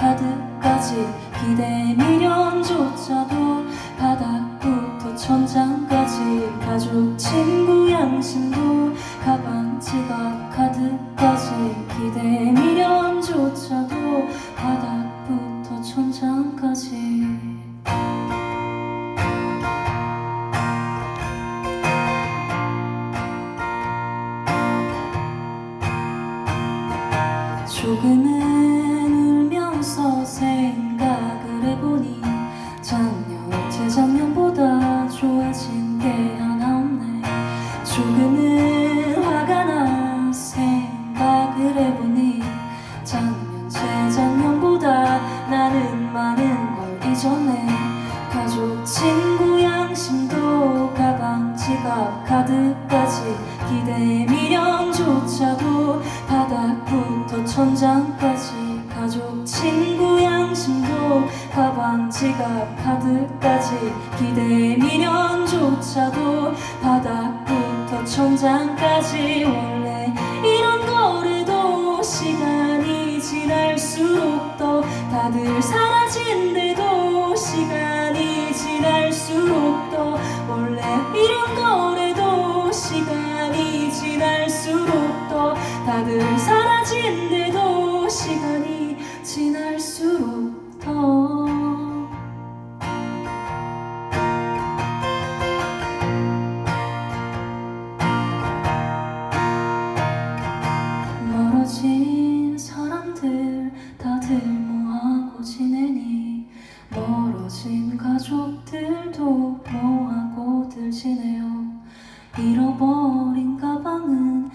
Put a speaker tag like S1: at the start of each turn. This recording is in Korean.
S1: 카드까지 기대 미련조차도 바닥부터 천장까지 가족 친구 양심도 가방 지갑 카드까지 기대 미련조차도 바닥부터 천장까지. 조금은 울면서 생각을 해보니 작년 재작년보다 좋아진 게 하나 없네. 조금은 화가 나 생각을 해보니 작년 재작년보다 나는 많은 걸 잊었네. 가족 친구 양심도 가방 지갑 카드까지 기대 미련조차도 바닥부터 천장까지 가족 친구 양심도 가방 지갑 카드까지 기대 미련조차도 바닥부터 천장까지. 원래 이런 거래도 시간이 지날수록 더 다들 사라진대도 시간이 지날수록 더 원래 이런 거래도 시간이 지날수록 더 다들 사라진대도 더 멀어진 사람들 다들 뭐하고 지내니? 멀어진 가족들도 뭐하고들 지내요? 잃어버린 가방은